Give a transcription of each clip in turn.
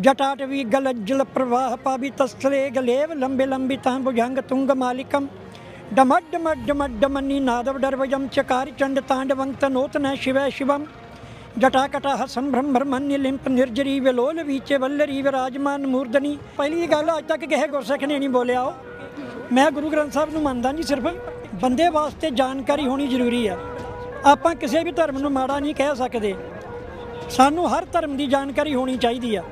ਜਟਾਟ ਵੀ ਗਲਜਲ ਪ੍ਰਵਾਹ ਪਾਵੀ ਤਸਲੇ ਗਲੇਵ, ਲੰਬੇ ਲੰਬੀ ਤਾਂ ਭੁਜੰਗ ਤੁੰਗ ਮਾਲਿਕਮ ਡਮਡ ਮਡ ਮਡ ਮਨੀ ਨਾਦਵ ਡਰਵਜਮ ਚਕਾਰ ਚੰਡ ਤਾਂਡਵੰ ਤਨੋਤ ਨ ਸ਼ਿਵੈ ਸ਼ਿਵਮ ਜਟਾਕਟਾ ਹਸਨ ਲਿੰਪ ਨਿਰਜਰੀ ਵਿਲੋਲ ਵੀਚੇ ਵੱਲਰੀ ਵਿਰਾਜਮਾਨ ਮੂਰਦਨੀ ਪਹਿਲੀ ਗੱਲ ਅੱਜ ਤੱਕ ਕਿਸੇ ਗੁਰਸਿੱਖ ਨੇ ਨਹੀਂ ਬੋਲਿਆ ਉਹ। ਮੈਂ ਗੁਰੂ ਗ੍ਰੰਥ ਸਾਹਿਬ ਨੂੰ ਮੰਨਦਾ ਨਹੀਂ ਸਿਰਫ। ਬੰਦੇ ਵਾਸਤੇ ਜਾਣਕਾਰੀ ਹੋਣੀ ਜ਼ਰੂਰੀ ਆ। ਆਪਾਂ ਕਿਸੇ ਵੀ ਧਰਮ ਨੂੰ ਮਾੜਾ ਨਹੀਂ ਕਹਿ ਸਕਦੇ। ਸਾਨੂੰ ਹਰ ਧਰਮ ਦੀ ਜਾਣਕਾਰੀ ਹੋਣੀ ਚਾਹੀਦੀ ਆ।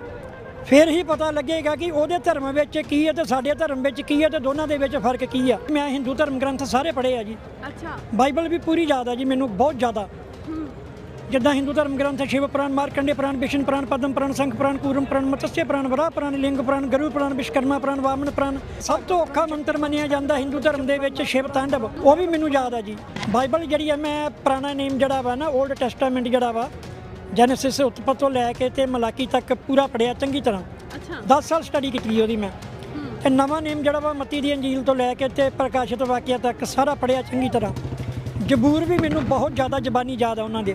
ਫਿਰ ਹੀ ਪਤਾ ਲੱਗੇਗਾ ਕਿ ਉਹਦੇ ਧਰਮ ਵਿੱਚ ਕੀ ਹੈ ਤੇ ਸਾਡੇ ਧਰਮ ਵਿੱਚ ਕੀ ਹੈ ਤੇ ਦੋਨਾਂ ਦੇ ਵਿੱਚ ਫ਼ਰਕ ਕੀ ਆ ਮੈਂ ਹਿੰਦੂ ਧਰਮ ਗ੍ਰੰਥ ਸਾਰੇ ਪੜ੍ਹੇ ਆ ਜੀ। ਅੱਛਾ। ਬਾਈਬਲ ਵੀ ਪੂਰੀ ਯਾਦ ਆ ਜੀ ਮੈਨੂੰ ਬਹੁਤ ਜ਼ਿਆਦਾ। ਜਿੱਦਾਂ ਹਿੰਦੂ ਧਰਮ ਗ੍ਰੰਥ ਸ਼ਿਵ ਪੁਰਾਣ ਮਾਰਕੰਡੇ ਪੁਰਾਣ ਵਿਸ਼ਨ ਪੁਰਾਣ ਪਦਮ ਪੁਰਾਣ ਸੰਖ ਪੁਰਾਣ ਕੂਰਮ ਪੁਰਾਣ ਮਤਸਯ ਪੁਰਾਣ ਵਰਾ ਪੁਰਾਣ ਲਿੰਗ ਪੁਰਾਣ ਗਰੂ ਪੁਰਾਣ ਵਿਸ਼ਕਰਮਾ ਪੁਰਾਣ ਵਾਮਨ ਪੁਰਾਣ ਸਭ ਤੋਂ ਔਖਾ ਮੰਤਰ ਮੰਨਿਆ ਜਾਂਦਾ ਹਿੰਦੂ ਧਰਮ ਦੇ ਵਿੱਚ ਸ਼ਿਵ ਤਾਂਡਵ ਉਹ ਵੀ ਮੈਨੂੰ ਯਾਦ ਆ ਜੀ। ਬਾਈਬਲ ਜਿਹੜੀ ਆ ਮੈਂ ਪੁਰਾਣਾ ਨੇਮ ਜਿਹੜਾ ਵਾ ਨਾ 올ਡ ਟੈਸਟਾਮੈਂਟ ਜਿਹੜਾ ਵਾ ਜੈਨੇਸਿਸ ਉਤਪਤ ਤੋਂ ਲੈ ਕੇ ਤੇ ਮਲਾਕੀ ਤੱਕ ਪੂਰਾ ਪੜਿਆ ਚੰਗੀ ਤਰ੍ਹਾਂ। ਅੱਛਾ। 10 ਸਾਲ ਸਟੱਡੀ ਕੀਤੀ ਉਹਦੀ ਮੈਂ। ਤੇ ਨਵਾਂ ਨੇਮ ਜਿਹੜਾ ਵਾ ਮਤੀ ਦੀ ਅੰਜੀਲ ਤੋਂ ਲੈ ਕੇ ਤੇ ਪ੍ਰਕਾਸ਼ਿਤ ਵਾਕਿਆ ਤੱਕ ਸਾਰਾ ਪੜਿਆ ਚੰਗੀ ਤਰ੍ਹਾਂ। ਜਬੂਰ ਵੀ ਮੈਨੂੰ ਬਹੁਤ ਜ਼ਿਆਦਾ ਜ਼ਬਾਨੀ ਯਾਦ ਆ ਉਹਨਾਂ ਦੇ।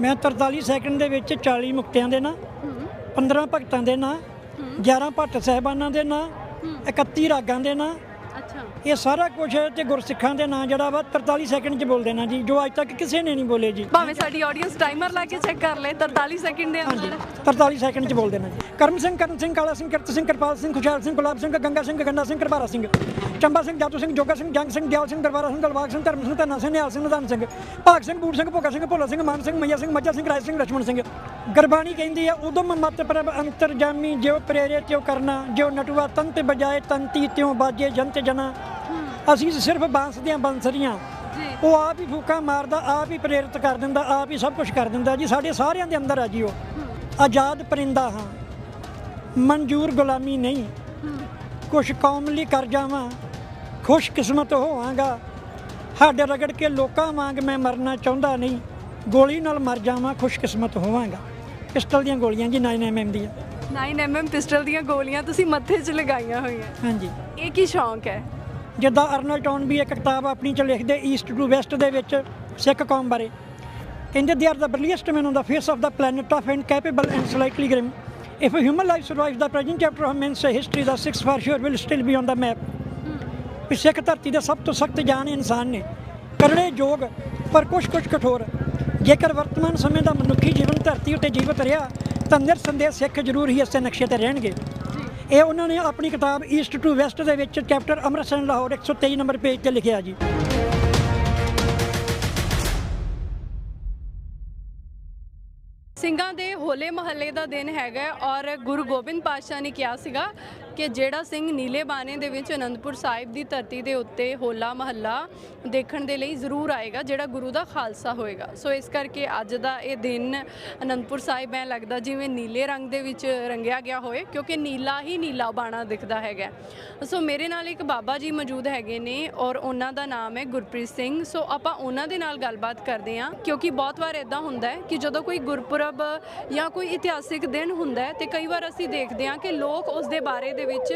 ਮੈਂ 43 ਸੈਕਿੰਡ ਦੇ ਵਿੱਚ 40 ਮੁਕਤਿਆਂ ਦੇ ਨਾਂ 15 ਭਗਤਾਂ ਦੇ ਨਾਂ 11 ਭੱਟ ਸਹਿਬਾਨਾਂ ਦੇ ਨਾਂ 31 ਰਾਗਾਂ ਦੇ ਨਾਂ ਇਹ ਸਾਰਾ ਕੁਝ ਤੇ ਗੁਰਸਿੱਖਾਂ ਦੇ ਨਾਂ ਜਿਹੜਾ ਵਾ 43 ਸੈਕਿੰਡ 'ਚ ਬੋਲ ਦੇਣਾ ਜੀ ਜੋ ਅੱਜ ਤੱਕ ਕਿਸੇ ਨੇ ਨਹੀਂ ਬੋਲੇ ਜੀ। ਭਾਵੇਂ ਸਾਡੀ ਆਡੀਅנס ਟਾਈਮਰ ਲਾ ਕੇ ਚੈੱਕ ਕਰ ਲੇ 43 ਸੈਕਿੰਡ ਦੇ ਅੰਦਰ 43 ਸੈਕਿੰਡ 'ਚ ਬੋਲ ਦੇਣਾ ਜੀ। ਕਰਮ ਸਿੰਘ ਕਰਨ ਸਿੰਘ ਕਾਲਾ ਸਿੰਘ ਕਰਤ ਸਿੰਘ ਕਿਰਪਾਲ ਸਿੰਘ ਖੁਸ਼ਹਾਲ ਸਿੰਘ ਗੁਲਾਬ ਸਿੰਘ ਗੰਗਾ ਸਿੰਘ ਗੰਡਾ ਸਿੰਘ ਕਰਬਾਰਾ ਸਿੰਘ ਚੰਬਾ ਸਿੰਘ ਜਾਤੂ ਸਿੰਘ ਜੋਗਾ ਸਿੰਘ ਜੰਗ ਸਿੰਘ ਦਿਆਲ ਸਿੰਘ ਦਰਬਾਰਾ ਸਿੰਘ ਦਲਵਾਗ ਸਿੰਘ ਧਰਮ ਸਿੰਘ ਧਰਨਾ ਸਿੰਘ ਨਿਹਾਲ ਸਿੰਘ ਨਿਧਾਨ ਸਿੰਘ ਭਾਗ ਸਿੰਘ ਬੂਟ ਸਿੰਘ ਭੋਗਾ ਸਿੰਘ ਭੋਲਾ ਸਿੰਘ ਮਾਨ ਸਿੰਘ ਮਈਆ ਸਿੰਘ ਮੱਜਾ ਸਿੰਘ ਰਾਜ ਸਿੰਘ ਲਛਮਣ ਸਿੰਘ। ਗਰਬਾਣੀ ਕਹਿੰਦੀ ਆ ਉਦਮ ਮਤ ਪ੍ਰਭ ਅੰਤਰਜਾਮੀ ਜਿਉ ਪ੍ਰੇਰੇ ਤਿਉ ਕਰਨਾ ਜਿਉ ਨਟੂਆ ਤੰਤ ਬਜਾਏ ਤੰਤੀ ਤਿਉ ਬਾਜੇ ਜੰਤ ਜਨਾ। ਅਸੀਂ ਸਿਰਫ ਬਾਂਸ ਦੀਆਂ ਬੰਸਰੀਆਂ। ਉਹ ਆਪ ਹੀ ਫੂਕਾਂ ਮਾਰਦਾ ਆਪ ਹੀ ਪ੍ਰੇਰਿਤ ਕਰ ਦਿੰਦਾ ਆਪ ਹੀ ਸਭ ਕੁਝ ਕਰ ਦਿੰਦਾ। ਜੀ ਸਾਡੇ ਸਾਰਿਆਂ ਦੇ ਅੰਦਰ ਆ ਜੀ ਉਹ। ਆਜ਼ਾਦ ਪਰਿੰਦਾ ਹਾਂ। ਮਨਜ਼ੂਰ ਗੁਲਾਮੀ ਨਹੀਂ। ਕੁਛ ਕੌਮ ਲਈ ਕਰ ਜਾਵਾਂ ਖੁਸ਼ ਕਿਸਮਤ ਹੋਵਾਂਗਾ। ਹੱਡ ਰਗੜ ਕੇ ਲੋਕਾਂ ਵਾਂਗ ਮੈਂ ਮਰਨਾ ਚਾਹੁੰਦਾ ਨਹੀਂ। ਗੋਲੀ ਨਾਲ ਮਰ ਜਾਵਾਂ ਖੁਸ਼ ਕਿਸਮਤ ਹੋਵਾਂਗਾ। ਪਿਸਟਲ ਦੀਆਂ ਗੋਲੀਆਂ ਜੀ 9 ਐਮਐਮ ਦੀਆਂ। 9mm ਪਿਸਟਲ ਦੀਆਂ ਗੋਲੀਆਂ ਤੁਸੀਂ ਮੱਥੇ 'ਚ ਲਗਾਈਆਂ ਹੋਈਆਂ। ਹਾਂਜੀ। ਇਹ ਕੀ ਸ਼ੌਂਕ ਹੈ? ਜਿੱਦਾਂ ਅਰਨਲ ਟੌਨ ਵੀ ਇੱਕ ਕਿਤਾਬ ਆਪਣੀ ਚ ਲਿਖਦੇ ਈਸਟ ਟੂ ਵੈਸਟ ਦੇ ਵਿੱਚ ਸਿੱਖ ਕੌਮ ਬਾਰੇ। ਕਹਿੰਦੇ they are the brilliantest man on the face of the planet tough and capable and slightly grim if human life survives the present chapter of man's history the 6 far shore will still be on the map Sikh ਧਰਤੀ ਦੇ ਸਭ ਤੋਂ ਸਖਤ ਜਾਨ ਇਨਸਾਨ ਨੇ। ਕਰੜੇ ਯੋਗ ਪਰ ਕੁਛ ਕੁਛ ਕਠੋਰ। ਜੇਕਰ ਵਰਤਮਾਨ ਸਮੇਂ ਦਾ ਮਨੁੱਖੀ ਜੀਵਨ ਧਰਤੀ ਉੱਤੇ ਜੀਵਤ ਰਿਹਾ ਤਾਂ ਨਿਰਸੰਦੇਹ ਸਿੱਖ ਜ਼ਰੂਰ ਹੀ ਇਸੇ ਨਕਸ਼ੇ ਤੇ ਰਹਿਣਗੇ। ਇਹ ਉਹਨਾਂ ਨੇ ਆਪਣੀ ਕਿਤਾਬ ਈਸਟ ਟੂ ਵੈਸਟ ਦੇ ਵਿੱਚ chapter Amritsar, Lahore 123 number page ਤੇ ਲਿਖਿਆ ਜੀ। ਸਿੰਘਾਂ ਦੇ ਹੋਲੇ ਮਹੱਲੇ ਦਾ ਦਿਨ ਹੈਗਾ ਔਰ ਗੁਰੂ ਗੋਬਿੰਦ ਪਾਤਸ਼ਾਹ ਨੇ ਕਿਹਾ ਸੀਗਾ ਕਿ ਜਿਹੜਾ ਸਿੰਘ ਨੀਲੇ ਬਾਣੇ ਦੇ ਵਿੱਚ ਅਨੰਦਪੁਰ ਸਾਹਿਬ ਦੀ ਧਰਤੀ ਦੇ ਉੱਤੇ ਹੋਲਾ ਮਹੱਲਾ ਦੇਖਣ ਦੇ ਲਈ ਜ਼ਰੂਰ ਆਏਗਾ, ਜਿਹੜਾ ਗੁਰੂ ਦਾ ਖਾਲਸਾ ਹੋਏਗਾ। ਸੋ ਇਸ ਕਰਕੇ ਅੱਜ ਦਾ ਇਹ ਦਿਨ ਅਨੰਦਪੁਰ ਸਾਹਿਬ ਐ ਲੱਗਦਾ ਜਿਵੇਂ ਨੀਲੇ ਰੰਗ ਦੇ ਵਿੱਚ ਰੰਗਿਆ ਗਿਆ ਹੋਏ, ਕਿਉਂਕਿ ਨੀਲਾ ਹੀ ਨੀਲਾ ਬਾਣਾ ਦਿਖਦਾ ਹੈਗਾ। ਸੋ ਮੇਰੇ ਨਾਲ ਇੱਕ ਬਾਬਾ ਜੀ ਮੌਜੂਦ ਹੈਗੇ ਨੇ ਔਰ ਉਹਨਾਂ ਦਾ ਨਾਮ ਹੈ ਗੁਰਪ੍ਰੀਤ ਸਿੰਘ। ਸੋ ਆਪਾਂ ਉਹਨਾਂ ਦੇ ਨਾਲ ਗੱਲਬਾਤ ਕਰਦੇ ਹਾਂ, ਕਿਉਂਕਿ ਬਹੁਤ ਵਾਰ ਇਦਾਂ ਹੁੰਦਾ ਹੈ ਕਿ ਜਦੋਂ ਕੋਈ ਗੁਰਪੁਰਬ ਜਾਂ ਕੋਈ ਇਤਿਹਾਸਿਕ ਦਿਨ ਹੁੰਦਾ ਹੈ ਤੇ ਕਈ ਵਾਰ ਅਸੀਂ ਦੇਖਦੇ ਹਾਂ ਕਿ ਲੋਕ ਉਸ ਦੇ ਬਾਰੇ ਦੇ ਵਿੱਚ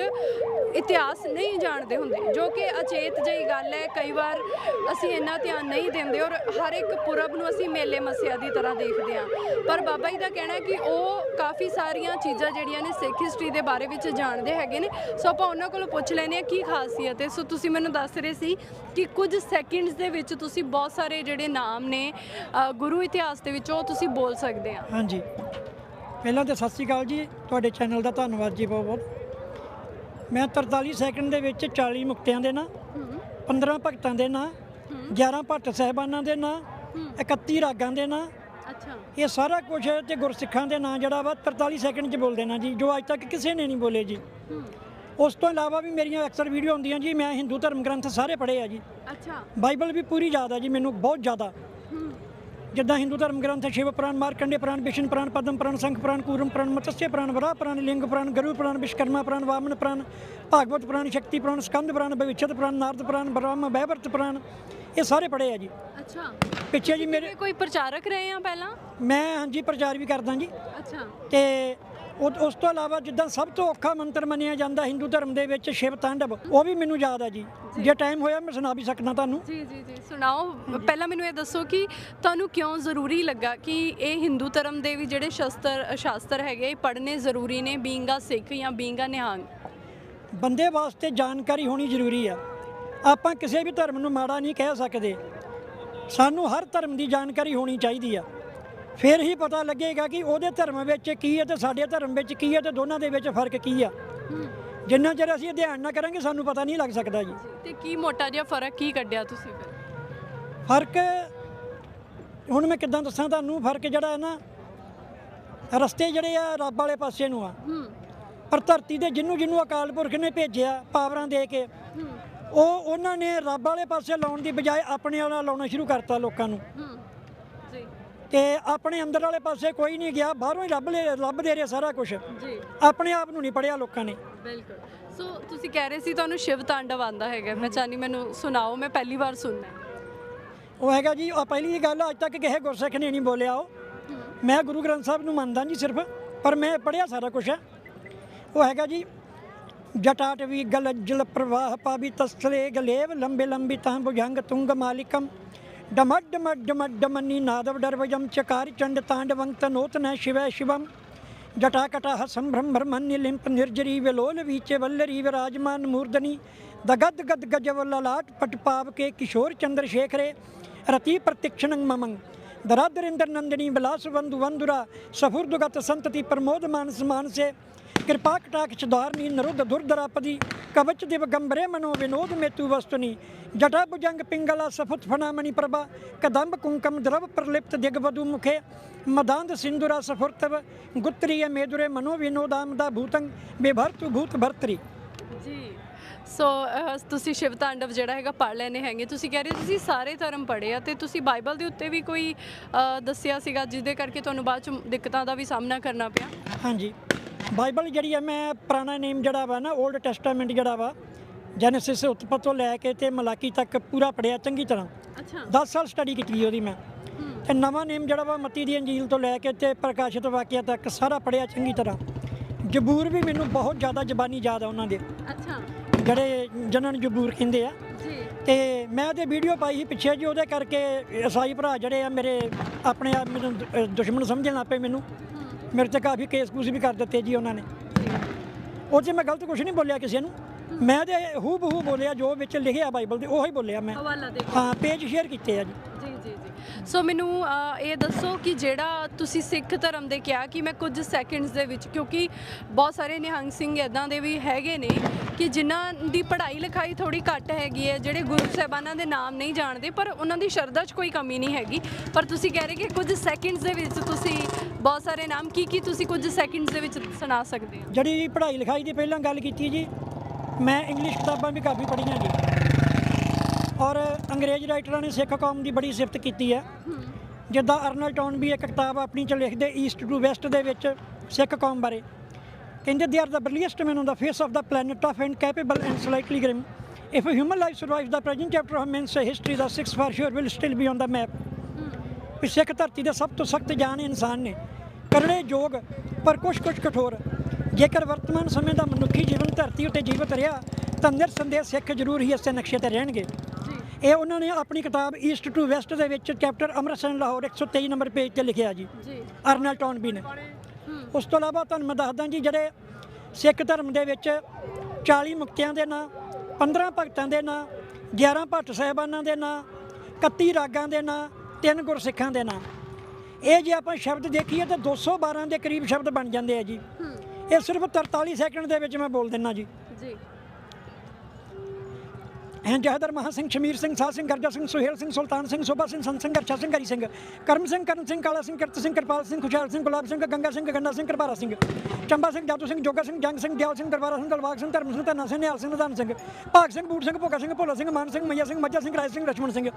ਇਤਿਹਾਸ ਨਹੀਂ ਜਾਣਦੇ ਹੁੰਦੇ, ਜੋ ਕਿ ਅਚੇਤ ਜਿਹੀ ਗੱਲ ਹੈ। ਕਈ ਵਾਰ ਅਸੀਂ ਇੰਨਾ ਧਿਆਨ ਨਹੀਂ ਦਿੰਦੇ ਔਰ ਹਰ ਇੱਕ ਪੁਰਬ ਨੂੰ ਅਸੀਂ ਮੇਲੇ ਮਸਿਆ ਦੀ ਤਰ੍ਹਾਂ ਦੇਖਦੇ ਹਾਂ। ਪਰ ਬਾਬਾ ਜੀ ਦਾ ਕਹਿਣਾ ਕਿ ਉਹ ਕਾਫੀ ਸਾਰੀਆਂ ਚੀਜ਼ਾਂ ਜਿਹੜੀਆਂ ਨੇ ਸਿੱਖ ਹਿਸਟਰੀ ਦੇ ਬਾਰੇ ਵਿੱਚ ਜਾਣਦੇ ਹੈਗੇ ਨੇ। ਸੋ ਆਪਾਂ ਉਹਨਾਂ ਕੋਲੋਂ ਪੁੱਛ ਲੈਨੇ ਆ ਕੀ ਖਾਸੀਅਤ ਹੈ? ਸੋ ਤੁਸੀਂ ਮੈਨੂੰ ਦੱਸ ਰਹੇ ਸੀ ਕਿ ਕੁਝ ਸੈਕਿੰਡਸ ਦੇ ਵਿੱਚ ਤੁਸੀਂ ਬਹੁਤ ਸਾਰੇ ਜਿਹੜੇ ਨਾਮ ਨੇ ਗੁਰੂ ਇਤਿਹਾਸ ਦੇ ਵਿੱਚ ਉਹ ਤੁਸੀਂ ਬੋਲ ਸਕਦੇ ਆ ਹਾਂਜੀ। ਪਹਿਲਾਂ ਤਾਂ ਸਤਿ ਸ਼੍ਰੀ ਅਕਾਲ ਜੀ। ਤੁਹਾਡੇ ਚੈਨਲ ਦਾ ਧੰਨਵਾਦ ਜੀ ਬਹੁਤ ਬਹੁਤ ਮੈਂ 43 ਸੈਕਿੰਡ ਦੇ ਵਿੱਚ 40 ਮੁਕਤਿਆਂ ਦੇ ਨਾਂ 15 ਭਗਤਾਂ ਦੇ ਨਾਂ 11 ਭੱਟ ਸਹਿਬਾਨਾਂ ਦੇ ਨਾਂ 31 ਰਾਗਾਂ ਦੇ ਨਾਂ। ਅੱਛਾ। ਇਹ ਸਾਰਾ ਕੁਝ ਤੇ ਗੁਰਸਿੱਖਾਂ ਦੇ ਨਾਂ ਜਿਹੜਾ ਵਾ 43 ਸੈਕਿੰਡ 'ਚ ਬੋਲ ਦੇਣਾ ਜੀ ਜੋ ਅੱਜ ਤੱਕ ਕਿਸੇ ਨੇ ਨਹੀਂ ਬੋਲੇ ਜੀ। ਉਸ ਤੋਂ ਇਲਾਵਾ ਵੀ ਮੇਰੀਆਂ ਅਕਸਰ ਵੀਡੀਓ ਹੁੰਦੀਆਂ ਜੀ ਮੈਂ ਹਿੰਦੂ ਧਰਮ ਗ੍ਰੰਥ ਸਾਰੇ ਪੜ੍ਹੇ ਆ ਜੀ। ਅੱਛਾ। ਬਾਈਬਲ ਵੀ ਪੂਰੀ ਯਾਦ ਆ ਜੀ ਮੈਨੂੰ ਬਹੁਤ ਜ਼ਿਆਦਾ। ਜਿੱਦਾਂ ਹਿੰਦੂ ਧਰਮ ਗ੍ਰੰਥ ਸ਼ਿਵ ਪੁਰਾਣ ਮਾਰਕੰਡੇ ਪੁਰਾਣ ਵਿਸ਼ਨ ਪੁਰਾਣ ਪਦਮ ਪੁਰਾਣ ਸੰਖ ਪੁਰਾਣ ਕੂਰਮ ਪੁਰਾਣ ਮਤਸਯ ਪੁਰਾਣ ਵਰਾ ਪੁਰਾਣ ਲਿੰਗ ਪੁਰਾਣ ਗਰੂ ਪੁਰਾਣ ਵਿਸ਼ਕਰਮਾ ਪੁਰਾਣ ਵਾਮਨ ਪੁਰਾਣ ਭਾਗਵਤ ਪੁਰਾਣ ਸ਼ਕਤੀ ਪੁਰਾਣ ਸਕੰਦ ਪੁਰਾਣ ਭਵਿਸ਼ਯਤ ਪੁਰਾਣ ਨਾਰਦ ਪੁਰਾਣ ਬ੍ਰਹਮ ਬੈਵਰਤ ਪੁਰਾਣ ਇਹ ਸਾਰੇ ਪੜ੍ਹੇ ਆ ਜੀ। ਅੱਛਾ। ਪਿੱਛੇ ਜੀ ਮੇਰੇ ਕੋਈ ਪ੍ਰਚਾਰਕ ਰਹੇ ਆ ਪਹਿਲਾਂ? ਮੈਂ ਹਾਂਜੀ ਪ੍ਰਚਾਰ ਵੀ ਕਰਦਾ ਜੀ। ਅੱਛਾ। ਤੇ ਉਹ- ਉਸ ਤੋਂ ਇਲਾਵਾ ਜਿੱਦਾਂ ਸਭ ਤੋਂ ਔਖਾ ਮੰਤਰ ਮੰਨਿਆ ਜਾਂਦਾ ਹਿੰਦੂ ਧਰਮ ਦੇ ਵਿੱਚ ਸ਼ਿਵ ਤਾਂਡਵ ਉਹ ਵੀ ਮੈਨੂੰ ਯਾਦ ਆ ਜੀ। ਜੇ। ਟਾਈਮ ਹੋਇਆ ਮੈਂ ਸੁਣਾ ਵੀ ਸਕਦਾ ਤੁਹਾਨੂੰ। ਜੀ ਜੀ ਜੀ ਸੁਣਾਓ। ਪਹਿਲਾਂ ਮੈਨੂੰ ਇਹ ਦੱਸੋ ਕਿ ਤੁਹਾਨੂੰ ਕਿਉਂ ਜ਼ਰੂਰੀ ਲੱਗਾ ਕਿ ਇਹ ਹਿੰਦੂ ਧਰਮ ਦੇ ਵੀ ਜਿਹੜੇ ਸ਼ਸਤਰ ਸ਼ਾਸਤਰ ਹੈਗੇ ਇਹ ਪੜ੍ਹਨੇ ਜ਼ਰੂਰੀ ਨੇ ਬੀਇੰਗ ਅ ਸਿੱਖ ਜਾਂ ਬੀਇੰਗ ਅ ਨਿਹੰਗ? ਬੰਦੇ ਵਾਸਤੇ ਜਾਣਕਾਰੀ ਹੋਣੀ ਜ਼ਰੂਰੀ ਆ। ਆਪਾਂ ਕਿਸੇ ਵੀ ਧਰਮ ਨੂੰ ਮਾੜਾ ਨਹੀਂ ਕਹਿ ਸਕਦੇ। ਸਾਨੂੰ ਹਰ ਧਰਮ ਦੀ ਜਾਣਕਾਰੀ ਹੋਣੀ ਚਾਹੀਦੀ ਆ। ਫਿਰ ਹੀ ਪਤਾ ਲੱਗੇਗਾ ਕਿ ਉਹਦੇ ਧਰਮ ਵਿੱਚ ਕੀ ਹੈ ਤੇ ਸਾਡੇ ਧਰਮ ਵਿੱਚ ਕੀ ਹੈ ਤੇ ਦੋਨਾਂ ਦੇ ਵਿੱਚ ਫ਼ਰਕ ਕੀ ਆ। ਜਿੰਨਾ ਚਿਰ ਅਸੀਂ ਅਧਿਐਨ ਨਾ ਕਰਾਂਗੇ ਸਾਨੂੰ ਪਤਾ ਨਹੀਂ ਲੱਗ ਸਕਦਾ ਜੀ। ਤੇ ਕੀ ਮੋਟਾ ਜਿਹਾ ਫ਼ਰਕ ਕੀ ਕੱਢਿਆ ਤੁਸੀਂ ਫਿਰ? ਫ਼ਰਕ ਹੁਣ ਮੈਂ ਕਿੱਦਾਂ ਦੱਸਾਂ ਤੁਹਾਨੂੰ ਫ਼ਰਕ ਜਿਹੜਾ ਹੈ ਨਾ ਰਸਤੇ ਜਿਹੜੇ ਆ ਰੱਬ ਵਾਲੇ ਪਾਸੇ ਨੂੰ ਆ। ਪਰ ਧਰਤੀ ਦੇ ਜਿਹਨੂੰ ਜਿਹਨੂੰ ਅਕਾਲ ਪੁਰਖ ਨੇ ਭੇਜਿਆ ਪਾਵਰਾਂ ਦੇ ਕੇ ਉਹ ਉਹਨਾਂ ਨੇ ਰੱਬ ਵਾਲੇ ਪਾਸੇ ਲਾਉਣ ਦੀ ਬਜਾਏ ਆਪਣੇ ਵਾਲਾ ਲਾਉਣਾ ਸ਼ੁਰੂ ਕਰਤਾ ਲੋਕਾਂ ਨੂੰ। ਤੇ ਆਪਣੇ ਅੰਦਰ ਵਾਲੇ ਪਾਸੇ ਕੋਈ ਨਹੀਂ ਗਿਆ ਬਾਹਰੋਂ ਹੀ ਲੱਭ ਲੈ ਲੱਭ ਦੇ ਰਿਹਾ ਸਾਰਾ ਕੁਝ ਜੀ। ਆਪਣੇ ਆਪ ਨੂੰ ਨਹੀਂ ਪੜਿਆ ਲੋਕਾਂ ਨੇ। ਬਿਲਕੁਲ। ਸੋ ਤੁਸੀਂ ਕਹਿ ਰਹੇ ਸੀ ਤੁਹਾਨੂੰ ਸ਼ਿਵ ਤਾਂਡਵ ਆਂਦਾ ਹੈਗਾ। ਮੈਂ ਚਾਹਨੀ ਮੈਨੂੰ ਸੁਣਾਓ ਮੈਂ ਪਹਿਲੀ ਵਾਰ ਸੁਣਨਾ। ਉਹ ਹੈਗਾ ਜੀ ਆ ਪਹਿਲੀ ਗੱਲ ਅੱਜ ਤੱਕ ਕਿਸੇ ਗੁਰਸਿੱਖ ਨੇ ਨਹੀਂ ਬੋਲਿਆ ਉਹ। ਮੈਂ ਗੁਰੂ ਗ੍ਰੰਥ ਸਾਹਿਬ ਨੂੰ ਮੰਨਦਾ ਜੀ ਸਿਰਫ ਪਰ ਮੈਂ ਪੜਿਆ ਸਾਰਾ ਕੁਝ ਹੈ। ਉਹ ਹੈਗਾ ਜੀ ਜਟਾਟ ਵੀ ਗਲ ਜਲ ਪ੍ਰਵਾਹ ਪਾਵੀ ਤਸਲੇ ਗਲੇਵ ਲੰਬੇ ਲੰਬੀ ਤਾਂ ਭੁਜੰਗ ਤੁੰਗ ਮਾਲਿਕਮ। ਡਮਡ ਮਡ ਡਮਡ ਡਮਨੀ ਨਾਦਵ ਡਰਵਜਮ ਚਕਾਰ ਚੰਡ ਤਾਂਡਵੰ ਤਨੋਤਨ ਸ਼ਿਵੈ ਸ਼ਿਵਮ ਜਟਾਕਟਾਹ ਸੰਭ੍ਰਮ ਭ੍ਰਮਨਿ ਲਿੰਪ ਨਿਰਜਰੀ ਵਿਲੋਲ ਵੀਚੇ ਵੱਲਰੀ ਵਿਰਾਜਮਾਨ ਮੂਰਧਨੀ ਦਗਦ ਗਦ ਗਜਵ ਲਲਾਟ ਪਟ ਪਾਵ ਕੇ ਕਿਸ਼ੋਰ ਚੰਦਰ ਸ਼ੇਖਰੇ ਰਤੀ ਪ੍ਰਤਿਕਸ਼ਣੰ ਮਮੰ ਦਰਾਦਰਿੰਦਰ ਨੰਦਨੀ, ਬਿਲਾਸ ਬੰਧु ਵੰਦੁਰਾ ਸਫੁਰਦੁਗਤ ਸੰਤਤੀ, ਪ੍ਰਮੋਦ ਮਾਨਸ, ਮਾਨਸੇ, ਕਿਰਪਾ ਕਟਾਕਸ਼ ਧਾਰਨੀ ਨਰੁਦ ਦੁਰਦਰਾਪਦੀ ਕਵਚ ਦਿਵ, ਗੰਭਰੇ ਮਨੋ, ਵਿਨੋਦ ਮੇਤੂ, ਵਸਤੁਨੀ, ਜਟਾ ਭੁਜੰਗ, ਪਿੰਗਲਾ, ਸਫੁਤ ਫਨਾਮਣੀ, ਪ੍ਰਭਾ ਸੋ ਤੁਸੀਂ ਸ਼ਿਵ ਤਾਂਡਵ ਜਿਹੜਾ ਹੈਗਾ ਪੜ ਲੈਣੇ ਹੈਗੇ। ਤੁਸੀਂ ਕਹਿ ਰਹੇ ਤੁਸੀਂ ਸਾਰੇ ਧਰਮ ਪੜ੍ਹੇ ਆ ਤੇ ਤੁਸੀਂ ਬਾਈਬਲ ਦੇ ਉੱਤੇ ਵੀ ਕੋਈ ਦੱਸਿਆ ਸੀਗਾ ਜਿਹਦੇ ਕਰਕੇ ਤੁਹਾਨੂੰ ਬਾਅਦ ਚ ਦਿੱਕਤਾਂ ਦਾ ਵੀ ਸਾਹਮਣਾ ਕਰਨਾ ਪਿਆ? ਹਾਂਜੀ। ਬਾਈਬਲ ਜਿਹੜੀ ਹੈ ਮੈਂ ਪੁਰਾਣਾ ਨੇਮ ਜਿਹੜਾ ਵਾ ਨਾ 올ਡ ਟੈਸਟਾਮੈਂਟ ਜਿਹੜਾ ਵਾ ਜੈਨੇਸਿਸ ਉਤਪਤ ਤੋਂ ਲੈ ਕੇ ਤੇ ਮਲਾਕੀ ਤੱਕ ਪੂਰਾ ਪੜਿਆ ਚੰਗੀ ਤਰ੍ਹਾਂ। ਅੱਛਾ। 10 ਸਾਲ ਸਟੱਡੀ ਕੀਤੀ ਉਹਦੀ ਮੈਂ। ਤੇ ਨਵਾਂ ਨੇਮ ਜਿਹੜਾ ਵਾ ਮਤੀ ਦੀ ਅੰਜੀਲ ਤੋਂ ਲੈ ਕੇ ਤੇ ਪ੍ਰਕਾਸ਼ਿਤ ਵਾਕਿਆ ਤੱਕ ਸਾਰਾ ਪੜਿਆ ਚੰਗੀ ਤਰ੍ਹਾਂ। ਜਬੂਰ ਵੀ ਮੈਨੂੰ ਬਹੁਤ ਜ਼ਿਆਦਾ ਜ਼ਬਾਨੀ ਯਾਦ ਆ ਉਹਨਾਂ ਦੇ। ਅੱਛਾ। ਜਿਹੜੇ ਜਿਹਨਾਂ ਨੂੰ ਜਬੂਰ ਕਹਿੰਦੇ ਆ। ਤੇ ਮੈਂ ਉਹਦੇ ਵੀਡੀਓ ਪਾਈ ਸੀ ਪਿੱਛੇ ਜੀ ਉਹਦੇ ਕਰਕੇ ਈਸਾਈ ਭਰਾ ਜਿਹੜੇ ਆ ਮੇਰੇ ਆਪਣੇ ਆਪ ਮੈਨੂੰ ਦੁ- ਦੁਸ਼ਮਣ ਸਮਝਣ ਪਏ ਮੈਨੂੰ। ਮੇਰੇ ਤੇ ਕਾਫੀ ਕੇਸ ਕੂਸ ਵੀ ਕਰ ਦਿੱਤੇ ਜੀ ਉਹਨਾਂ ਨੇ। ਉਹ 'ਚ ਮੈਂ ਗਲਤ ਕੁਝ ਨਹੀਂ ਬੋਲਿਆ ਕਿਸੇ ਨੂੰ। ਮੈਂ ਤੇ ਹੂ ਬਹੂ ਬੋਲਿਆ ਜੋ ਵਿੱਚ ਲਿਖਿਆ ਬਾਈਬਲ ਦੇ ਉਹੀ ਬੋਲਿਆ ਮੈਂ। ਹਵਾਲਾ ਦੇ ਹਾਂ ਪੇਜ ਸ਼ੇਅਰ ਕੀਤੇ ਆ ਜੀ। ਜੀ ਜੀ। ਸੋ ਮੈਨੂੰ ਅਹ, ਇਹ ਦੱਸੋ ਕਿ ਜਿਹੜਾ ਤੁਸੀਂ ਸਿੱਖ ਧਰਮ ਦੇ ਕਿਹਾ ਕਿ ਮੈਂ ਕੁਝ ਸੈਕਿੰਡਸ ਦੇ ਵਿੱਚ ਕਿਉਂਕਿ ਬਹੁਤ ਸਾਰੇ ਨਿਹੰਗ ਸਿੰਘ ਇਦਾਂ ਦੇ ਵੀ ਹੈਗੇ ਨੇ ਕਿ ਜਿਨ੍ਹਾਂ ਦੀ ਪੜ੍ਹਾਈ ਲਿਖਾਈ ਥੋੜੀ ਘੱਟ ਹੈਗੀ ਹੈ ਜਿਹੜੇ ਗੁਰੂ ਸਾਹਿਬਾਨਾਂ ਦੇ ਨਾਮ ਨਹੀਂ ਜਾਣਦੇ ਪਰ ਉਹਨਾਂ ਦੀ ਸ਼ਰਧਾ 'ਚ ਕੋਈ ਕਮੀ ਨਹੀਂ ਹੈਗੀ। ਪਰ ਤੁਸੀਂ ਕਹਿ ਰਹੇ ਕਿ ਕੁਝ ਸੈਕਿੰਡਸ ਦੇ ਵਿੱਚ ਤੁਸੀਂ ਬਹੁਤ ਸਾਰੇ ਨਾਮ ਕੀ ਕੀ ਤੁਸੀਂ ਕੁਝ ਸੈਕਿੰਡਸ ਦੇ ਵਿੱਚ ਸੁਣਾ ਸਕਦੇ ਹੋ? ਜਿਹੜੀ ਪੜ੍ਹਾਈ ਲਿਖਾਈ ਦੀ ਪਹਿਲਾਂ ਗੱਲ ਕੀਤੀ ਜੀ ਮੈਂ ਇੰਗਲਿਸ਼ ਕਿਤਾਬਾਂ ਵੀ ਕਾਫੀ ਪੜ੍ਹੀਆਂ ਜੀ। ਔਰ ਅੰਗਰੇਜ਼ ਰਾਈਟਰਾਂ ਨੇ ਸਿੱਖ ਕੌਮ ਦੀ ਬੜੀ ਸਿਫਤ ਕੀਤੀ ਹੈ। ਜਿੱਦਾਂ ਅਰਨਲ ਟੌਨ ਵੀ ਇੱਕ ਕਿਤਾਬ ਆਪਣੀ ਚ ਲਿਖਦੇ ਈਸਟ ਟੂ ਵੈਸਟ ਦੇ ਵਿੱਚ ਸਿੱਖ ਕੌਮ ਬਾਰੇ। ਕਹਿੰਦੇ they are the burliest man on the face of the planet of and capable and slightly grim if human life survives the present chapter of man's history the 6 for sure will still be on the map ਵੀ ਸਿੱਖ ਧਰਤੀ ਦੇ ਸਭ ਤੋਂ ਸਖਤ ਜਾਨ ਇਨਸਾਨ ਨੇ। ਕਰੜੇ ਯੋਗ ਪਰ ਕੁਛ ਕੁਛ ਕਠੋਰ। ਜੇਕਰ ਵਰਤਮਾਨ ਸਮੇਂ ਦਾ ਮਨੁੱਖੀ ਜੀਵਨ ਧਰਤੀ ਉੱਤੇ ਜੀਵਤ ਰਿਹਾ, ਤਾਂ ਨਿਰਸੰਦੇਹ ਸਿੱਖ ਜ਼ਰੂਰ ਹੀ ਇਸੇ ਨਕਸ਼ੇ ਤੇ ਰਹਿਣਗੇ। ਇਹ ਉਹਨਾਂ ਨੇ ਆਪਣੀ ਕਿਤਾਬ ਈਸਟ ਟੂ ਵੈਸਟ ਦੇ ਵਿੱਚ chapter Amritsar Lahore 123 number page ਤੇ ਲਿਖਿਆ ਜੀ ਜੀ। ਅਰਨਲ ਟੌਨਬੀ ਨੇ। ਉਸ ਤੋਂ ਇਲਾਵਾ ਤੁਹਾਨੂੰ ਮੈਂ ਦੱਸਦਾ ਜੀ ਜਿਹੜੇ ਸਿੱਖ ਧਰਮ ਦੇ ਵਿੱਚ 40 ਮੁਕਤਿਆਂ ਦੇ ਨਾਂ 15 ਭਗਤਾਂ ਦੇ ਨਾਂ 11 ਭੱਟ ਸਾਹਿਬਾਨਾਂ ਦੇ ਨਾਂ 31 ਰਾਗਾਂ ਦੇ ਨਾਂ ਤਿੰਨ ਗੁਰਸਿੱਖਾਂ ਦੇ ਨਾਂ। ਇਹ ਜੇ ਆਪਾਂ ਸ਼ਬਦ ਦੇਖੀਏ ਤਾਂ 212 ਦੇ ਕਰੀਬ ਸ਼ਬਦ ਬਣ ਜਾਂਦੇ ਆ ਜੀ। ਇਹ ਸਿਰਫ 43 ਸੈਕਿੰਡ ਦੇ ਵਿੱਚ ਮੈਂ ਬੋਲ ਦਿੰਨਾ ਜੀ। ਜੀ। ਐਂ ਜਹਦਰ ਮਹਾ ਸਿੰਘ ਸ਼ਮੀਰ ਸਿੰਘ ਸਾਹ ਸਿੰਘ ਗਰਜਾ ਸਿੰਘ ਸੁਹੇਲ ਸਿੰਘ ਸੁਲਤਾਨ ਸਿੰਘ ਸੋਭਾ ਸਿੰਘ ਸੰਤ ਸਿੰਘ ਅਰਸ਼ਾ ਸਿੰਘ ਹਰੀ ਸਿੰਘ ਕਰਮ ਸਿੰਘ ਕਰਨ ਸਿੰਘ ਕਾਲਾ ਸਿੰਘ ਕਿਰਤ ਸਿੰਘ ਕਿਰਪਾਲ ਸਿੰਘ ਖੁਸ਼ਹਾਲ ਸਿੰਘ ਗੁਲਾਬ ਸਿੰਘ ਗੰਗਾ ਸਿੰਘ ਗੰਨਾ ਸਿੰਘ ਕਰਬਾਰਾ ਸਿੰਘ ਚੰਬਾ ਸਿੰਘ ਜਾਦੂ ਸਿੰਘ ਜੋਗਾ ਸਿੰਘ ਜੰਗ ਸਿੰਘ ਦਿਆਲ ਸਿੰਘ ਦਰਬਾਰਾ ਸਿੰਘ ਦਲਵਾਗ ਸਿੰਘ ਧਰਮ ਸਿੰਘ ਧੰਨਾ ਸਿੰਘ ਨਿਹਾਲ ਸਿੰਘ ਨਿਦਾਨ ਸਿੰਘ ਭਾਗ ਸਿੰਘ ਬੂਟ ਸਿੰਘ ਭੋਗਾ ਸਿੰਘ ਭੋਲਾ ਸਿੰਘ ਮਾਨ ਸਿੰਘ ਮਈਆ ਸਿੰਘ ਮੱਜਾ ਸਿੰਘ ਰਾਜ ਸਿੰਘ ਲਛਮਣ ਸਿੰਘ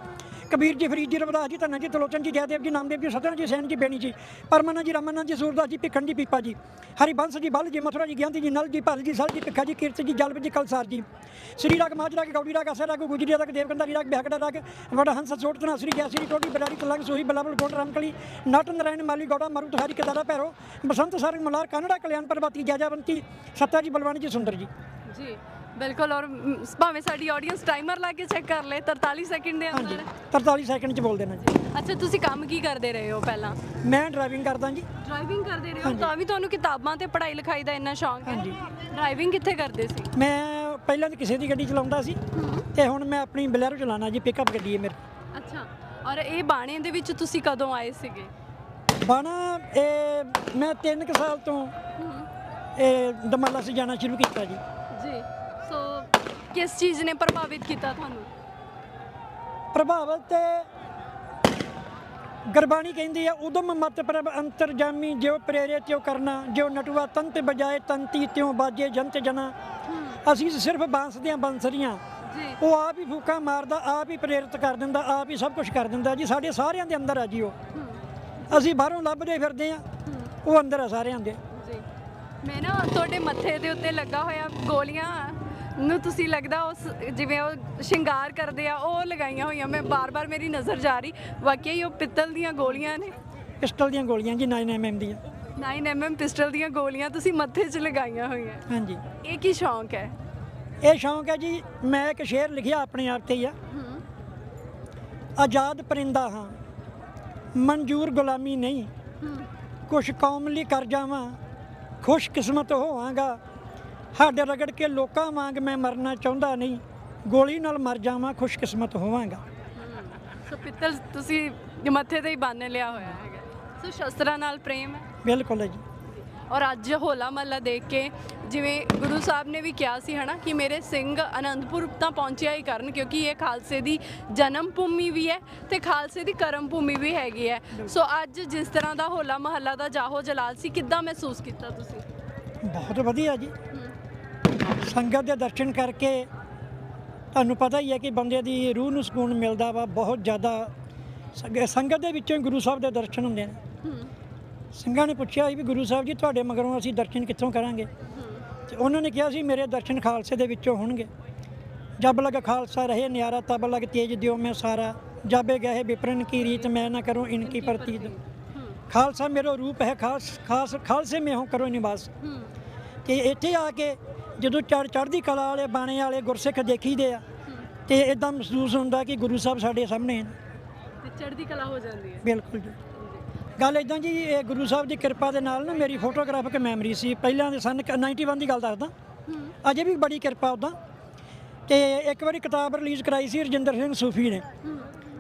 ਕਬੀਰ ਜੀ ਫਰੀਦ ਜੀ ਰਵਦਾਸ ਜੀ ਧੰਨਾ ਜੀ ਤਲੋਚਨ ਜੀ ਜੈਦੇਵ ਜੀ ਨਾਮਦੇਵ ਜੀ ਸਤਨ ਜੀ ਸੈਨ ਜੀ ਬੇਣੀ ਜੀ ਪਰਮਨਾ ਜੀ ਰਮਨਾ ਜੀ ਸੂਰਦਾਸ ਜੀ ਭਿੱਖਣ ਜੀ ਪੀਪਾ ਜੀ ਹਰੀ ਬੰਸ ਜੀ ਬਲ ਜੀ ਮਥੁਰਾ ਜੀ ਗਿਆਨ ਜੀ ਨਲ ਜੀ ਭਲ ਜੀ ਸਲ ਜੀ ਭਿੱਖਾ ਜੀ ਕੀਰਤ ਜੀ ਜਲਬ ਜੀ ਕਲਸਾਰ ਜੀ ਸ੍ਰੀ ਰਾਗ ਮਾਜਰਾ ਕੇ ਗੌੜੀ ਰਾਗ ਗੁਜਰੀ ਤੱਕ ਦੇਵਕੰਦਾ ਰਾਗ ਬਿਹਕੜਾ ਰਾਗ ਵਡ ਹੰਸ ਸੋਟ ਤਨਾਸਰੀ ਗੈਸਰੀ ਟੋਟੀ ਬਰਾੜੀ ਤਲੰਗ ਸੋਹੀ ਬਲਾਬਲ ਗੋਟ ਰਾਮਕਲੀ ਨਟ ਨਰਾਇਣ ਮਾਲੀ ਗੋੜਾ ਮਰੂਤ ਹਰੀ ਕਦਾਰਾ ਭੈਰੋ ਬਸੰਤ ਸਰੰਗ ਮਲਾਰ ਕਨੜਾ ਕਲਿਆਣ ਪਰਬਤੀ ਜਾਜਾਵੰਤੀ ਸੱਤਾ ਜੀ ਬਲਵਾਨੀ ਜੀ ਸੁੰਦਰ ਜੀ। ਜੀ ਬਿਲਕੁਲ ਔਰ ਭਾਵੇਂ ਸਾਡੀ ਆਡੀਅנס ਟਾਈਮਰ ਲਾ ਕੇ ਚੈੱਕ ਕਰ ਲੇ 43 ਸੈਕਿੰਡ ਦੇ ਅੰਦਰ। 43 ਸੈਕਿੰਡ ਚ ਬੋਲ ਦੇਣਾ ਜੀ। ਅੱਛਾ ਤੁਸੀਂ ਕੰਮ ਕੀ ਕਰਦੇ ਰਹੇ ਹੋ ਪਹਿਲਾਂ? ਮੈਂ ਡਰਾਈਵਿੰਗ ਕਰਦਾ ਜੀ। ਡਰਾਈਵਿੰਗ ਕਰਦੇ ਰਹੇ ਹੋ? ਤਾਂ ਵੀ ਤੁਹਾਨੂੰ ਕਿਤਾਬਾਂ ਤੇ ਪੜ੍ਹਾਈ ਲਿਖਾਈ ਦਾ ਇੰਨਾ ਸ਼ੌਂਕ ਹੈ? ਹਾਂਜੀ। ਡਰਾਈਵਿੰਗ ਕਿੱਥੇ ਕਰਦੇ ਸੀ? ਮੈਂ ਪਹਿਲਾਂ ਤਾਂ ਕਿਸੇ ਦੀ ਗੱਡੀ ਚਲਾਉਂਦਾ ਸੀ ਤੇ ਹੁਣ ਮੈਂ ਆਪਣੀ ਬਲੈਰੋ ਚਲਾਉਣਾ ਜੀ ਪਿਕਅਪ ਗੱਡੀ ਹੈ ਮੇਰੀ। ਅੱਛਾ ਔਰ ਇਹ ਬਾਣੇ ਦੇ ਵਿੱਚ ਤੁਸੀਂ ਕਦੋਂ ਆਏ ਸੀਗੇ? ਬਾਣਾ ਇਹ ਮੈਂ 3 ਕੁ ਸਾਲ ਤੋਂ ਇਹ ਦਮਾਲਾ ਸੇ ਜਾਣਾ ਸ਼ੁਰੂ ਕੀਤਾ ਜੀ। ਜੀ ਸੋ ਕਿਸ ਚੀਜ਼ ਨੇ ਪ੍ਰਭਾਵਿਤ ਕੀਤਾ ਤੁਹਾਨੂੰ? ਪ੍ਰਭਾਵਿਤ ਤੇ ਗੁਰਬਾਣੀ ਕਹਿੰਦੀ ਹੈ ਉਦਮ ਮਤ ਪ੍ਰਭ ਅੰਤਰਜਾਮੀ ਜਿਉ ਪ੍ਰੇਰੇ ਤਿਉ ਕਰਨਾ ਜਿਉ ਨਟਵਾ ਤੰਤ ਬਜਾਏ ਤੰਤੀ ਤਿਉ ਬਾਜੇ ਜੰਤ ਜਨਾ। ਅਸੀਂ ਸਿਰਫ ਬਾਂਸਦੀਆਂ ਬੰਸਰੀਆਂ। ਜੀ। ਉਹ ਆਪ ਹੀ ਫੂਕਾ ਮਾਰਦਾ ਆਪ ਹੀ ਪ੍ਰੇਰਿਤ ਕਰ ਦਿੰਦਾ ਆਪ ਹੀ ਸਭ ਕੁਝ ਕਰ ਦਿੰਦਾ ਜੀ। ਸਾਡੇ ਸਾਰਿਆਂ ਦੇ ਅੰਦਰ ਆ ਜੀ ਉਹ। ਅਸੀਂ ਬਾਹਰੋਂ ਲੱਭਦੇ ਫਿਰਦੇ ਆ ਉਹ ਅੰਦਰ ਆ ਸਾਰਿਆਂ ਦੇ। ਜੀ। ਮੈਂ ਨਾ ਤੁਹਾਡੇ ਮੱਥੇ ਦੇ ਉੱਤੇ ਲੱਗਾ ਹੋਇਆ ਗੋਲੀਆਂ ਨੂੰ ਤੁਸੀਂ ਲੱਗਦਾ ਉਸ ਜਿਵੇਂ ਉਹ ਸ਼ਿੰਗਾਰ ਕਰਦੇ ਆ ਉਹ ਲਗਾਈਆਂ ਹੋਈਆਂ। ਮੈਂ ਬਾਰ-ਬਾਰ ਮੇਰੀ ਨਜ਼ਰ ਜਾ ਰਹੀ। ਵਾਕਈ ਉਹ ਪਿੱਤਲ ਦੀਆਂ ਗੋਲੀਆਂ ਨੇ। ਪਿਸਟਲ ਦੀਆਂ ਗੋਲੀਆਂ ਜੀ 9 ਐਮਐਮ ਦੀਆਂ। 9 mm ਪਿਸਟਲ ਦੀਆਂ ਗੋਲੀਆਂ ਤੁਸੀਂ ਮੱਥੇ 'ਚ ਲਗਾਈਆਂ ਹੋਈਆਂ ਹਾਂਜੀ ਇਹ ਕੀ ਸ਼ੌਂਕ ਹੈ ਇਹ ਸ਼ੌਂਕ ਹੈ ਜੀ ਮੈਂ ਇੱਕ ਸ਼ੇਰ ਲਿਖਿਆ ਆਪਣੇ ਆਪ ਤੇ ਹੀ ਆ ਆਜ਼ਾਦ ਪਰਿੰਦਾ ਹਾਂ ਮਨਜ਼ੂਰ ਗੁਲਾਮੀ ਨਹੀਂ ਕੁਛ ਕੌਮ ਲਈ ਕਰ ਜਾਵਾਂ ਖੁਸ਼ ਕਿਸਮਤ ਹੋਵਾਂਗਾ ਹੱਡ ਰਗੜ ਕੇ ਲੋਕਾਂ ਵਾਂਗ ਮੈਂ ਮਰਨਾ ਚਾਹੁੰਦਾ ਨਹੀਂ ਗੋਲੀ ਨਾਲ ਮਰ ਜਾਵਾਂ ਖੁਸ਼ ਕਿਸਮਤ ਹੋਵਾਂਗਾ ਸੋ ਪਿੱਤਲ ਤੁਸੀਂ ਮੱਥੇ ਤੇ ਹੀ ਬੰਨ ਲਿਆ ਹੋਇਆ ਹੈਗਾ ਸੋ ਸ਼ਸਤਰਾਂ ਨਾਲ ਪ੍ਰੇਮ ਹੈ ਬਿਲਕੁਲ ਜੀ। ਔਰ ਅੱਜ ਹੋਲਾ ਮਹੱਲਾ ਦੇਖ ਕੇ ਜਿਵੇਂ ਗੁਰੂ ਸਾਹਿਬ ਨੇ ਵੀ ਕਿਹਾ ਸੀ ਹਨਾ ਕਿ ਮੇਰੇ ਸਿੰਘ ਅਨੰਦਪੁਰ ਤਾਂ ਪਹੁੰਚਿਆ ਹੀ ਕਰਨ ਕਿਉਂਕਿ ਇਹ ਖਾਲਸੇ ਦੀ ਜਨਮ ਭੂਮੀ ਵੀ ਹੈ ਤੇ ਖਾਲਸੇ ਦੀ ਕਰਮ ਭੂਮੀ ਵੀ ਹੈਗੀ ਹੈ। ਸੋ ਅੱਜ ਜਿਸ ਤਰ੍ਹਾਂ ਦਾ ਹੋਲਾ ਮਹੱਲਾ ਦਾ ਜਾਹੋ ਜਲਾਲ ਸੀ ਕਿੱਦਾਂ ਮਹਿਸੂਸ ਕੀਤਾ ਤੁਸੀਂ? ਬਹੁਤ ਵਧੀਆ ਜੀ। ਸੰਗਤ ਦੇ ਦਰਸ਼ਨ ਕਰਕੇ ਤੁਹਾਨੂੰ ਪਤਾ ਹੀ ਹੈ ਕਿ ਬੰਦੇ ਦੀ ਰੂਹ ਨੂੰ ਸਕੂਨ ਮਿਲਦਾ ਵਾ ਬਹੁਤ ਜ਼ਿਆਦਾ ਸੰਗ- ਸੰਗਤ ਦੇ ਵਿੱਚੋਂ ਗੁਰੂ ਸਾਹਿਬ ਦੇ ਦਰਸ਼ਨ ਹੁੰਦੇ ਨੇ। ਸਿੰਘਾਂ ਨੇ ਪੁੱਛਿਆ ਵੀ ਗੁਰੂ ਸਾਹਿਬ ਜੀ ਤੁਹਾਡੇ ਮਗਰੋਂ ਅਸੀਂ ਦਰਸ਼ਨ ਕਿੱਥੋਂ ਕਰਾਂਗੇ? ਤੇ ਉਹਨਾਂ ਨੇ ਕਿਹਾ ਸੀ ਮੇਰੇ ਦਰਸ਼ਨ ਖਾਲਸੇ ਦੇ ਵਿੱਚੋਂ ਹੋਣਗੇ। ਜਬ ਲਗ ਖਾਲਸਾ ਰਹੇ ਨਿਆਰਾ ਤਬ ਲਗ ਤੇਜ ਦਿਓ ਮੈਂ ਸਾਰਾ। ਜਾਬੇ ਗਏ ਵਿਪਰਨ ਕੀ ਰੀਤ ਮੈਂ ਨਾ ਕਰੂੰ ਇਨਕੀ ਪ੍ਰਤੀਤ। ਖਾਲਸਾ ਮੇਰਾ ਰੂਪ ਹੈ ਖਾਸ ਖਾਸ ਖਾਲਸੇ ਮੈਂ ਹੋ ਕਰੋ ਨਿਵਾਸ। ਤੇ ਇੱਥੇ ਆ ਕੇ ਜਦੋਂ ਚੜ ਚੜ੍ਹਦੀ ਕਲਾ ਵਾਲੇ ਬਾਣੇ ਵਾਲੇ ਗੁਰਸਿੱਖ ਦੇਖੀਦੇ ਆ ਤੇ ਇਦਾਂ ਮਹਿਸੂਸ ਹੁੰਦਾ ਕਿ ਗੁਰੂ ਸਾਹਿਬ ਸਾਡੇ ਸਾਹਮਣੇ ਨੇ। ਤੇ ਚੜ੍ਹਦੀ ਕਲਾ ਹੋ ਜਾਂਦੀ ਹੈ। ਬਿਲਕੁਲ ਜੀ। ਗੱਲ ਇਦਾਂ ਜੀ ਇਹ ਗੁਰੂ ਸਾਹਿਬ ਦੀ ਕਿਰਪਾ ਦੇ ਨਾਲ ਨਾ ਮੇਰੀ ਫੋਟੋਗ੍ਰਾਫਿਕ ਮੈਮਰੀ ਸੀ। ਪਹਿਲਾਂ ਦੇ ਸਨ 91 ਦੀ ਗੱਲ ਦੱਸਦਾ। ਅਜੇ ਵੀ ਬੜੀ ਕਿਰਪਾ ਉਦਾਂ ਤੇ ਇੱਕ ਵਾਰੀ ਕਿਤਾਬ ਰਿਲੀਜ਼ ਕਰਾਈ ਸੀ ਰਜਿੰਦਰ ਸਿੰਘ ਸੂਫੀ ਨੇ।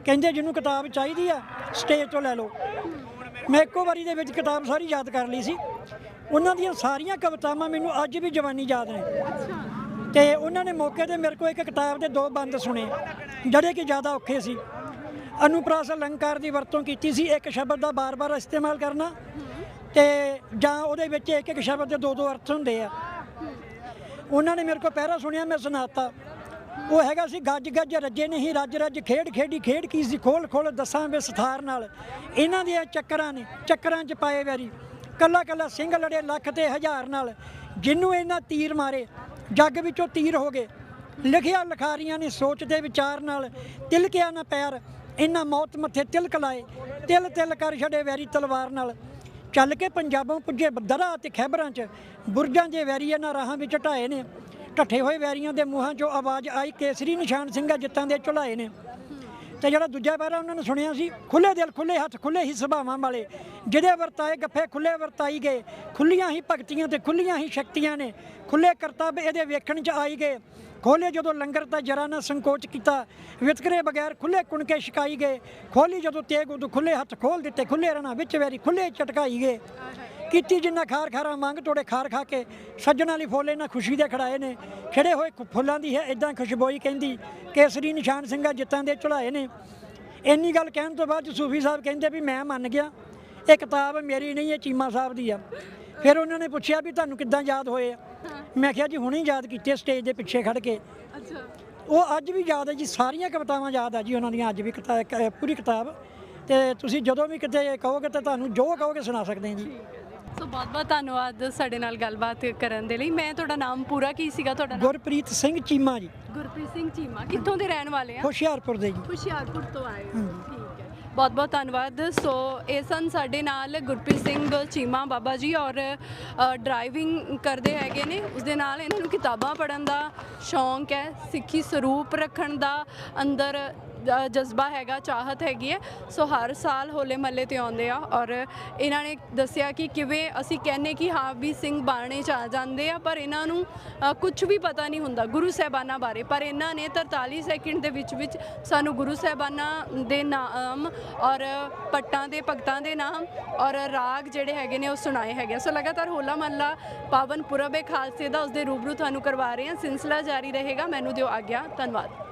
ਕਹਿੰਦੇ ਜਿਹਨੂੰ ਕਿਤਾਬ ਚਾਹੀਦੀ ਆ ਸਟੇਜ ਤੋਂ ਲੈ ਲਓ। ਮੈਂ ਇੱਕੋ ਵਾਰੀ ਦੇ ਵਿੱਚ ਕਿਤਾਬ ਸਾਰੀ ਯਾਦ ਕਰ ਲਈ ਸੀ। ਉਹਨਾਂ ਦੀਆਂ ਸਾਰੀਆਂ ਕਵਿਤਾਵਾਂ ਮੈਨੂੰ ਅੱਜ ਵੀ ਜਵਾਨੀ ਯਾਦ ਨੇ। ਤੇ ਉਹਨਾਂ ਨੇ ਮੌਕੇ ਤੇ ਮੇਰੇ ਕੋਲ ਇੱਕ ਕਿਤਾਬ ਦੇ ਦੋ ਬੰਦ ਸੁਣੇ ਜਿਹੜੇ ਕਿ ਜ਼ਿਆਦਾ ਔਖੇ ਸੀ। ਅਨੁਪਰਾਸ ਅਲੰਕਾਰ ਦੀ ਵਰਤੋਂ ਕੀਤੀ ਸੀ, ਇੱਕ ਸ਼ਬਦ ਦਾ ਬਾਰ-ਬਾਰ ਇਸਤੇਮਾਲ ਕਰਨਾ ਤੇ ਜਾਂ ਉਹਦੇ ਵਿੱਚ ਇੱਕ ਇੱਕ ਸ਼ਬਦ ਦੇ ਦੋ ਦੋ ਅਰਥ ਹੁੰਦੇ ਆ। ਉਹਨਾਂ ਨੇ ਮੇਰੇ ਕੋਲ ਪਹਿਰਾ ਸੁਣਿਆ, ਮੈਂ ਸੁਣਾਤਾ। ਉਹ ਹੈਗਾ ਸੀ ਗੱਜ ਗੱਜ ਰੱਜੇ ਨਹੀਂ ਰੱਜ ਰੱਜ ਖੇਡ ਖੇਡੀ, ਖੇਡ ਕੀ ਸੀ ਖੋਲ ਖੋਲ ਦੱਸਾਂ ਵੇ ਸਥਾਰ ਨਾਲ। ਇਹਨਾਂ ਦੀਆਂ ਚੱਕਰਾਂ ਨੇ, ਚੱਕਰਾਂ 'ਚ ਪਾਏ ਵੈਰੀ। ਕੱਲਾ ਕੱਲਾ ਸਿੰਘ ਲੜੇ ਲੱਖ ਤੇ ਹਜ਼ਾਰ ਨਾਲ। ਜਿੰਨੂੰ ਇਹਨਾਂ ਤੀਰ ਮਾਰੇ, ਜੱਗ ਵਿੱਚੋਂ ਤੀਰ ਹੋ ਗਏ। ਲਿਖਿਆ ਲਖਾਰੀਆਂ ਨੇ ਸੋਚ ਦੇ ਵਿਚਾਰ ਨਾਲ, ਤਿਲਕਿਆ ਨਾ ਪੈਰ। ਇਹਨਾਂ ਮੌਤ ਮੱਥੇ ਤਿਲਕ ਲਾਏ, ਤਿਲ ਤਿਲ ਕਰ ਛੜੇ ਵੈਰੀ ਤਲਵਾਰ ਨਾਲ। ਚੱਲ ਕੇ ਪੰਜਾਬੋਂ ਪੁੱਜੇ ਦਰਾ ਤੇ ਖੈਬਰਾਂ 'ਚ, ਬੁਰਜਾਂ ਦੇ ਵੈਰੀ ਇਹਨਾਂ ਰਾਹਾਂ ਵਿੱਚ ਢਾਏ ਨੇ। ਢੱਠੇ ਹੋਏ ਵੈਰੀਆਂ ਦੇ ਮੂੰਹਾਂ 'ਚੋਂ ਆਵਾਜ਼ ਆਈ, ਕੇਸਰੀ ਨਿਸ਼ਾਨ ਸਿੰਘਾਂ ਜਿੱਤਾਂ ਦੇ ਝੁਲਾਏ ਨੇ। ਤੇ ਜਿਹੜਾ ਦੂਜਾ ਪੈਰਾ ਉਹਨਾਂ ਨੇ ਸੁਣਿਆ ਸੀ, ਖੁੱਲੇ ਦਿਲ, ਖੁੱਲੇ ਹੱਥ, ਖੁੱਲੇ ਹੀ ਸੁਭਾਵਾਂ ਵਾਲੇ। ਜਿਹਦੇ ਵਰਤਾਏ ਗੱਫੇ ਖੁੱਲੇ ਵਰਤਾਈ ਗਏ, ਖੁੱਲੀਆਂ ਹੀ ਭਗਤੀਆਂ ਤੇ ਖੁੱਲੀਆਂ ਹੀ ਸ਼ਕਤੀਆਂ ਨੇ। ਖੁੱਲੇ ਕਰਤੱਵ ਇਹਦੇ ਵੇਖਣ 'ਚ ਆਈ ਗਏ। ਖੋਲੇ ਜਦੋਂ ਲੰਗਰ ਤਾਂ ਜਰਾ ਨਾ ਸੰਕੋਚ ਕੀਤਾ। ਵਿਤਕਰੇ ਬਗੈਰ ਖੁੱਲੇ ਕੁਣਕੇ ਛਕਾਈ ਗਏ। ਖੋਲੀ ਜਦੋਂ ਤੇਗ ਉਦੋਂ ਖੁੱਲੇ ਹੱਥ ਖੋਲ ਦਿੱਤੇ। ਖੁੱਲੇ ਰਣਾ ਵਿੱਚ ਵੈਰੀ ਖੁੱਲੇ ਚਟਕਾਈ ਗਏ। ਕੀਤੀ ਜਿੰਨਾ ਖਾਰ ਖਾਰਾ ਮੰਗ ਤੋੜੇ ਖਾਰ ਖਾ ਕੇ, ਸੱਜਣਾ ਲਈ ਫੋਲੇ ਨਾ ਖੁਸ਼ੀ ਦੇ ਖੜਾਏ ਨੇ। ਖਿੜੇ ਹੋਏ ਫੁੱਲਾਂ ਦੀ ਹੈ ਇਦਾਂ ਖੁਸ਼ਬੋਈ ਕਹਿੰਦੀ, ਕੇਸਰੀ ਨਿਸ਼ਾਨ ਸਿੰਘਾਂ ਜਿੱਤਾਂ ਦੇ ਚੁਲਾਏ ਨੇ। ਇੰਨੀ ਗੱਲ ਕਹਿਣ ਤੋਂ ਬਾਅਦ ਸੂਫੀ ਸਾਹਿਬ ਕਹਿੰਦੇ ਵੀ ਮੈਂ ਮੰਨ ਗਿਆ, ਇਹ ਕਿਤਾਬ ਮੇਰੀ ਨਹੀਂ, ਇਹ ਚੀਮਾ ਸਾਹਿਬ ਦੀ ਆ। ਫਿਰ ਉਹਨਾਂ ਨੇ ਪੁੱਛਿਆ ਵੀ ਤੁਹਾਨੂੰ ਕਿੱਦਾਂ ਯਾਦ ਹੋਏ ਆ? ਮੈਂ ਕਿਹਾ ਜੀ ਹੁਣੇ ਯਾਦ ਕੀਤੇ ਸਟੇਜ ਦੇ ਪਿੱਛੇ ਖੜ ਕੇ। ਅੱਛਾ। ਉਹ ਅੱਜ ਵੀ ਯਾਦ ਹੈ ਜੀ ਸਾਰੀਆਂ ਕਵਿਤਾਵਾਂ ਯਾਦ ਆ ਜੀ ਉਹਨਾਂ ਦੀਆਂ ਅੱਜ ਵੀ ਪੂਰੀ ਕਿਤਾਬ। ਤੇ ਤੁਸੀਂ ਜਦੋਂ ਵੀ ਕਿਤੇ ਕਹੋਗੇ ਤਾਂ ਤੁਹਾਨੂੰ ਜੋ ਕਹੋਗੇ ਸੁਣਾ ਸਕਦੇ ਹਾਂ ਜੀ। ਸੋ ਬਹੁਤ ਬਹੁਤ ਧੰਨਵਾਦ ਸਾਡੇ ਨਾਲ ਗੱਲਬਾਤ ਕਰਨ ਦੇ ਲਈ। ਮੈਂ ਤੁਹਾਡਾ ਨਾਮ ਪੂਰਾ ਕੀ ਸੀਗਾ? ਤੁਹਾਡਾ ਨਾਮ? ਗੁਰਪ੍ਰੀਤ ਸਿੰਘ ਚੀਮਾ ਜੀ। ਗੁਰਪ੍ਰੀਤ ਸਿੰਘ ਚੀਮਾ। ਕਿੱਥੋਂ ਦੇ ਰਹਿਣ ਵਾਲੇ ਆ? ਹੁਸ਼ਿਆਰਪੁਰ ਦੇ ਜੀ। ਹੁਸ਼ਿਆਰਪੁਰ ਤੋਂ ਆਏ ਹੈ। ਬਹੁਤ ਬਹੁਤ ਧੰਨਵਾਦ। ਸੋ ਇਹ ਸਨ ਸਾਡੇ ਨਾਲ ਗੁਰਪ੍ਰੀਤ ਸਿੰਘ ਚੀਮਾ ਬਾਬਾ ਜੀ ਔਰ ਡਰਾਈਵਿੰਗ ਕਰਦੇ ਹੈਗੇ ਨੇ। ਉਸ ਦੇ ਨਾਲ ਇਹਨਾਂ ਨੂੰ ਕਿਤਾਬਾਂ ਪੜ੍ਹਨ ਦਾ ਸ਼ੌਂਕ ਹੈ, ਸਿੱਖੀ ਸਰੂਪ ਰੱਖਣ ਦਾ ਅੰਦਰ ਜਜ਼ਬਾ ਹੈਗਾ, ਚਾਹਤ ਹੈਗੀ ਹੈ। ਸੋ ਹਰ ਸਾਲ ਹੋਲੇ ਮਹੱਲੇ ਤੇ ਆਉਂਦੇ ਆ ਔਰ ਇਹਨਾਂ ਨੇ ਦੱਸਿਆ ਕਿ ਕਿਵੇਂ ਅਸੀਂ ਕਹਿੰਨੇ ਕਿ ਹਾਂ ਵੀ ਸਿੰਘ ਬਾਣੇ ਚ ਆ ਜਾਂਦੇ ਆ, ਪਰ ਇਹਨਾਂ ਨੂੰ ਕੁਝ ਵੀ ਪਤਾ ਨਹੀਂ ਹੁੰਦਾ ਗੁਰੂ ਸਾਹਿਬਾਨਾਂ ਬਾਰੇ। ਪਰ ਇਹਨਾਂ ਨੇ 43 ਸੈਕਿੰਡ ਦੇ ਵਿੱਚ ਵਿੱਚ ਸਾਨੂੰ ਗੁਰੂ ਸਾਹਿਬਾਨਾਂ ਦੇ ਨਾਮ ਔਰ ਪੱਟਾਂ ਦੇ ਭਗਤਾਂ ਦੇ ਨਾਮ ਔਰ ਰਾਗ ਜਿਹੜੇ ਹੈਗੇ ਨੇ ਉਹ ਸੁਣਾਏ ਹੈਗੇ ਆ। ਸੋ ਲਗਾਤਾਰ ਹੋਲਾ ਮਹੱਲਾ ਪਾਵਨ ਪੁਰਬ ਏ ਖਾਲਸੇ ਦਾ ਉਸ ਦੇ ਰੂਬਰੂ ਤੁਹਾਨੂੰ ਕਰਵਾ ਰਹੇ ਹਾਂ। ਸਿਲਸਿਲਾ ਜਾਰੀ ਰਹੇਗਾ। ਮੈਨੂੰ ਦਿਓ ਆਗਿਆ। ਧੰਨਵਾਦ।